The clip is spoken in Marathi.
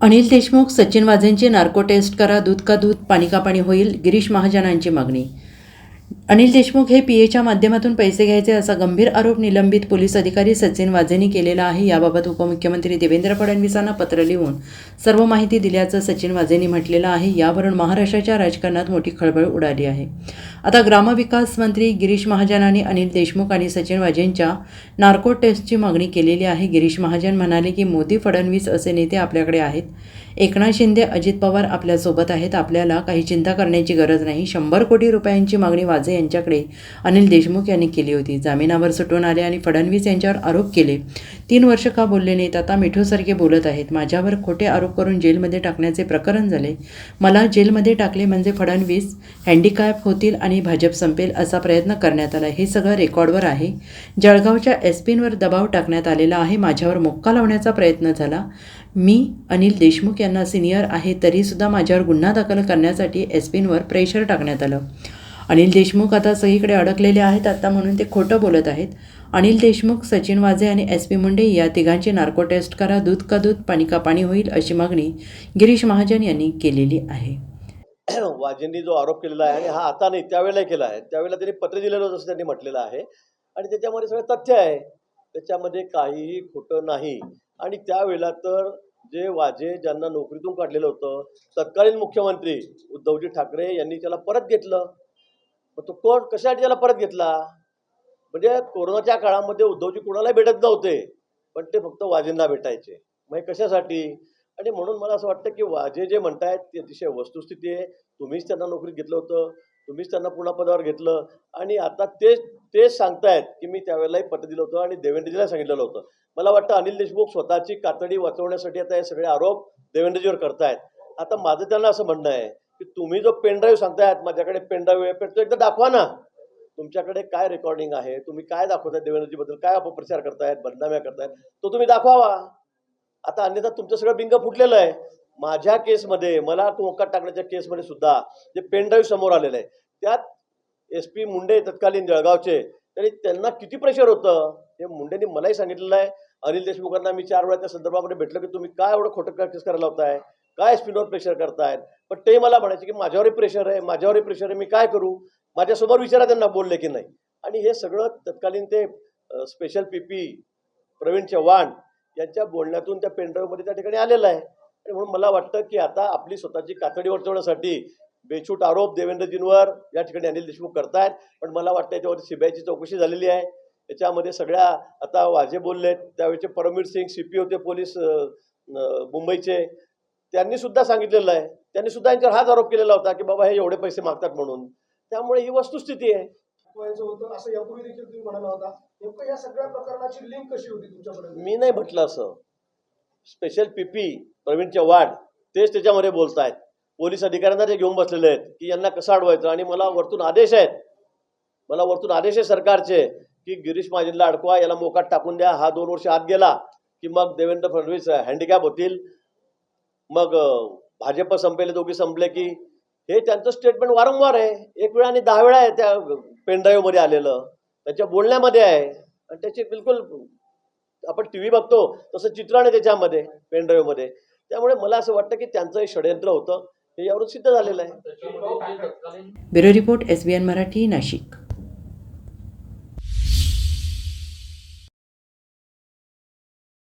अनिल देशमुख सचिन वाझेंची नार्को टेस्ट करा दूध का दूध पाणी का पाणी होईल गिरीश महाजनांची मागणी अनिल देशमुख हे पीएच्या माध्यमातून पैसे घ्यायचे असा गंभीर आरोप निलंबित पोलीस अधिकारी सचिन वाझेनी केलेला आहे. याबाबत उपमुख्यमंत्री देवेंद्र फडणवीसांना पत्र लिहून सर्व माहिती दिल्याचं सचिन वाझेनी म्हटलेलं आहे. यावरून महाराष्ट्राच्या राजकारणात मोठी खळबळ उडाली आहे. आता ग्रामविकास मंत्री गिरीश महाजनांनी अनिल देशमुख आणि सचिन वाझेंच्या नार्को टेस्टची मागणी केलेली आहे. गिरीश महाजन म्हणाले की मोदी फडणवीस असे नेते आपल्याकडे आहेत. एकनाथ शिंदे अजित पवार आपल्यासोबत आहेत. आपल्याला काही चिंता करण्याची गरज नाही. शंभर कोटी रुपयांची मागणी वाझे यांच्याकडे. अनिल देशमुख यांनी केली होती. जामिनावर सुटून आले आणि फडणवीस यांच्यावर आरोप केले. तीन वर्ष का बोलले नाहीत? आता मिठूसारखे बोलत आहेत. माझ्यावर खोटे आरोप करून जेलमध्ये टाकण्याचे प्रकरण झाले. मला जेलमध्ये टाकले म्हणजे फडणवीस हँडिकॅप होतील आणि भाजप संपेल असा प्रयत्न करण्यात आला. हे सगळं रेकॉर्डवर आहे. जळगावच्या एस पींवर दबाव टाकण्यात आलेला आहे. माझ्यावर मोक्का लावण्याचा प्रयत्न झाला. मी अनिल देशमुख यांना सिनियर आहे तरीसुद्धा माझ्यावर गुन्हा दाखल करण्यासाठी एस पींवर प्रेशर टाकण्यात आलं. अनिल देशमुख आता सगळीकडे अडकलेले आहेत आता म्हणून ते खोटं बोलत आहेत. अनिल देशमुख सचिन वाझे आणि एस पी मुंडे या तिघांची नार्को टेस्ट करा दूध का दूध पाणी का पाणी होईल अशी मागणी गिरीश महाजन यांनी केलेली आहे. वाजेंनी जो आरोप केलेला आहे आणि हा आता नाही त्यावेळेला केला आहे. त्यावेळेला त्यांनी पत्र दिलेलं होतं असं त्यांनी म्हटलेलं आहे. आणि त्याच्यामध्ये सगळं तथ्य आहे. त्याच्यामध्ये काहीही खोटं नाही. आणि त्यावेळेला तर जे वाजे ज्यांना नोकरीतून काढलेलं होतं तत्कालीन मुख्यमंत्री उद्धवजी ठाकरे यांनी त्याला परत घेतलं. मग तो कोण कशासाठी त्याला परत घेतला? म्हणजे कोरोनाच्या काळामध्ये उद्धवजी कोणाला भेटत नव्हते पण ते फक्त वाजेंना भेटायचे. मग हे कशासाठी? आणि म्हणून मला असं वाटतं की वाजे जे म्हणतायत ती अतिशय वस्तुस्थिती आहे. तुम्हीच त्यांना नोकरीत घेतलं होतं तुम्हीच त्यांना पुन्हा पदावर घेतलं. आणि आता तेच तेच सांगतायत की मी त्यावेळेलाही पत्र दिलं होतं आणि देवेंद्रजीला सांगितलेलं होतं. मला वाटतं अनिल देशमुख स्वतःची कातडी वाचवण्यासाठी आता हे सगळे आरोप देवेंद्रजीवर करतायत. आता माझं त्यांना असं म्हणणं आहे की तुम्ही जो पेनड्राईव्ह सांगतायत माझ्याकडे पेनड्राईव्ह आहे तो एकदा दाखवा ना. तुमच्याकडे काय रेकॉर्डिंग आहे? तुम्ही काय दाखवताय देवेंद्रजीबद्दल काय अपप्रचार करतायत? बदनाम्या करतायत? तो तुम्ही दाखवावा. आता अन्यथा तुमचं सगळं बिंग फुटलेलं आहे. माझ्या केसमध्ये मला टोकात टाकण्याच्या केसमध्ये सुद्धा जे पेनड्राईव्ह समोर आलेलं आहे त्यात एस पी मुंडे तत्कालीन जळगावचे तरी त्यांना किती प्रेशर होतं? हे मुंडेंनी मलाही सांगितलेलं आहे. अनिल देशमुखांना मी चार वेळा त्या संदर्भामध्ये भेटलं की तुम्ही काय एवढं खोटं प्रॅक्टिस करायला होताय काय स्पिनवर प्रेशर करतायत? पण ते मला म्हणायचे की माझ्यावरही प्रेशर आहे माझ्यावरही प्रेशर आहे मी काय करू? माझ्यासमोर विचारा त्यांना बोलले की नाही. आणि हे सगळं तत्कालीन ते special P P Pravin Chavan यांच्या बोलण्यातून त्या पेनड्राईव्हमध्ये त्या ठिकाणी आलेलं आहे. आणि म्हणून मला वाटतं की आता आपली स्वतःची कातडी वर्तवण्यासाठी बेछूट आरोप देवेंद्रजींवर या ठिकाणी अनिल देशमुख करतायत. पण मला वाटतं याच्यावरती सीबीआयची चौकशी झालेली आहे. याच्यामध्ये सगळ्या आता वाजे बोललेत. त्यावेळेचे परमवीर सिंग सी पी होते पोलीस मुंबईचे. त्यांनी सुद्धा सांगितलेलं आहे. त्यांनी सुद्धा यांच्यावर हाच आरोप केलेला होता की बाबा हे एवढे पैसे मागतात म्हणून. त्यामुळे ही वस्तुस्थिती आहे. शिकवायचं होतं असं यापूर्वी देखील तुम्ही म्हणाला होता. नेमकं या सगळ्या प्रकरणाची लिंक कशी होती तुमच्यापर्यंत? मी नाही म्हटलं असं. Special P P Pravin Chavan तेच त्याच्यामध्ये बोलतायत. पोलीस अधिकाऱ्यांना ते घेऊन बसलेले आहेत की यांना कसं अडवायचं? आणि मला वरतून आदेश आहेत. मला वरतून आदेश आहे सरकारचे की गिरीश महाजनला अडकवा याला मोकाट टाकून द्या. हा दोन वर्ष आत गेला की मग देवेंद्र फडणवीस हँडिकॅप होतील. मग भाजप संपले दोघी संपले की हे त्यांचं स्टेटमेंट वारंवार आहे. एक वेळा आणि दहा वेळा आहे त्या पेनड्राईव्हमध्ये आलेलं. त्यांच्या बोलण्यामध्ये आहे. आणि त्याची बिलकुल आपण टी व्ही बघतो तसं चित्रण आहे त्याच्यामध्ये पेनड्राईव्हमध्ये त्यामुळे मला असं वाटतं की त्यांचं हे षडयंत्र होतं. हे यावरून सिद्ध झालेलं आहे. Bureau report S B N Marathi Nashik.